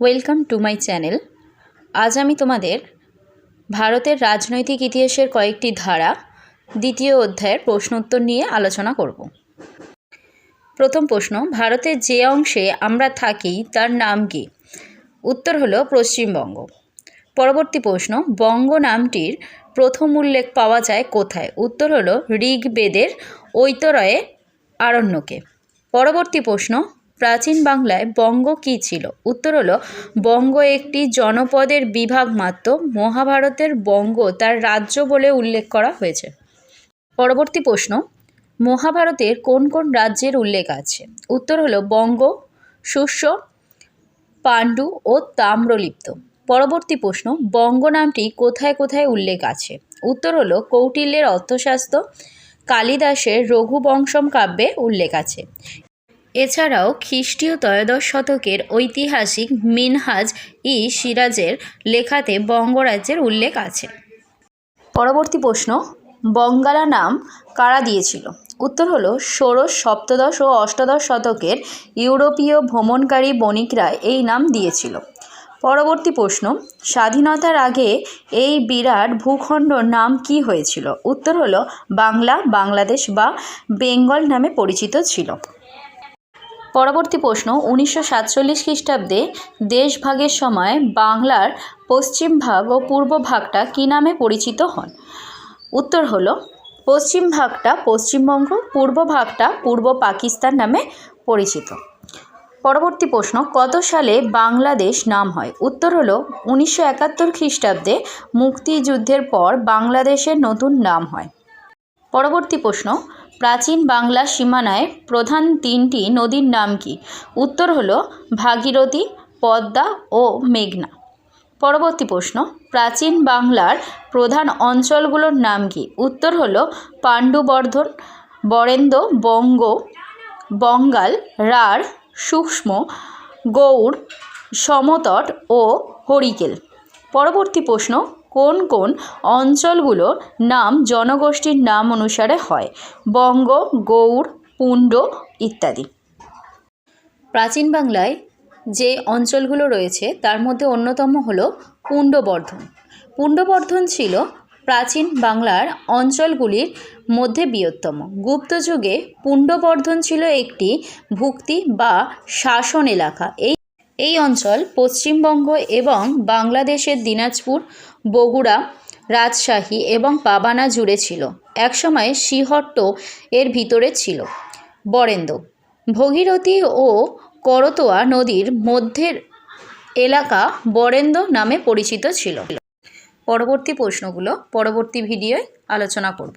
Welcome to my channel. আজ আমি তোমাদের ভারতের রাজনৈতিক ইতিহাসের কয়েকটি ধারা দ্বিতীয় অধ্যায়ের প্রশ্নোত্তর নিয়ে আলোচনা করব। প্রথম প্রশ্ন, ভারতের যে অংশে আমরা থাকি তার নাম কি? উত্তর হলো পশ্চিমবঙ্গ। পরবর্তী প্রশ্ন, বঙ্গ নামটির প্রথম উল্লেখ পাওয়া যায় কোথায়? উত্তর হলো ঋগ্বেদের ঐতরয়ে আরণ্যকে। পরবর্তী প্রশ্ন প্রাচীন বাংলায় বঙ্গ কী ছিল? উত্তর হলো, বঙ্গ একটি জনপদের বিভাগ মাত্র, মহাভারতের বঙ্গ তার রাজ্য বলে উল্লেখ করা হয়েছে। পরবর্তী প্রশ্ন, মহাভারতের কোন কোন রাজ্যের উল্লেখ আছে? উত্তর হলো, বঙ্গ শুষ্য পাণ্ডু ও তাম্রলিপ্ত। পরবর্তী প্রশ্ন, বঙ্গ নামটি কোথায় কোথায় উল্লেখ আছে? উত্তর হলো, কৌটিল্যের অর্থশাস্ত্র কালিদাসের রঘুবংশম কাব্যে উল্লেখ আছে। এছাড়াও খ্রিস্টীয় ত্রয়োদশ শতকের ঐতিহাসিক মিনহাজ ই সিরাজের লেখাতে বঙ্গরাজ্যের উল্লেখ আছে। পরবর্তী প্রশ্ন, বঙ্গালা নাম কারা দিয়েছিল? উত্তর হলো, ষোড়শ, সপ্তদশ ও অষ্টাদশ শতকের ইউরোপীয় ভ্রমণকারী বণিকরা এই নাম দিয়েছিল। পরবর্তী প্রশ্ন, স্বাধীনতার আগে এই বিরাট ভূখণ্ড নাম কি হয়েছিল? উত্তর হলো, বাংলা, বাংলাদেশ বা বেঙ্গল নামে পরিচিত ছিল। পরবর্তী প্রশ্ন, উনিশশো সাতচল্লিশ খ্রিস্টাব্দে দেশভাগের সময় বাংলার পশ্চিম ভাগ ও পূর্ব ভাগটা কী নামে পরিচিত হন? উত্তর হলো, পশ্চিম ভাগটা পশ্চিমবঙ্গ, পূর্ব ভাগটা পূর্ব পাকিস্তান নামে পরিচিত। পরবর্তী প্রশ্ন, কত সালে বাংলাদেশ নাম হয়? উত্তর হলো, উনিশশো একাত্তর খ্রিস্টাব্দে মুক্তিযুদ্ধের পর বাংলাদেশের নতুন নাম হয়। পরবর্তী প্রশ্ন প্রাচীন বাংলা সীমানায় প্রধান তিনটি নদীর নাম কি? উত্তর হলো ভাগীরথী, পদ্মা ও মেঘনা। পরবর্তী প্রশ্ন, প্রাচীন বাংলার প্রধান অঞ্চলগুলোর নাম কি? উত্তর হলো পাণ্ডুবর্ধন, বরেন্দ্র বঙ্গ, বঙ্গাল, রাঢ়, সূক্ষ্ম, গৌড়, সমতট ও হরিকেল। পরবর্তী প্রশ্ন কোন কোন অঞ্চলগুলোর নাম জনগোষ্ঠীর নাম অনুসারে হয়? বঙ্গ, গৌড়, পুণ্ড ইত্যাদি। প্রাচীন বাংলায় যে অঞ্চলগুলো রয়েছে, তার মধ্যে অন্যতম হল পুণ্ডবর্ধন। পুণ্ডবর্ধন ছিল প্রাচীন বাংলার অঞ্চলগুলির মধ্যে বৃহত্তম। গুপ্ত যুগে পুণ্ডবর্ধন ছিল একটি ভুক্তি বা শাসন এলাকা। এই এই অঞ্চল পশ্চিমবঙ্গ এবং বাংলাদেশের দিনাজপুর, বগুড়া, রাজশাহী এবং পাবানা জুড়ে ছিল। একসময় শ্রীহট্ট এর ভিতরে ছিল। বরেন্দ্র ভগীরথী ও করতোয়া নদীর মধ্যের এলাকা বরেন্দ্র নামে পরিচিত ছিল। পরবর্তী প্রশ্নগুলো পরবর্তী ভিডিওয় আলোচনা করব।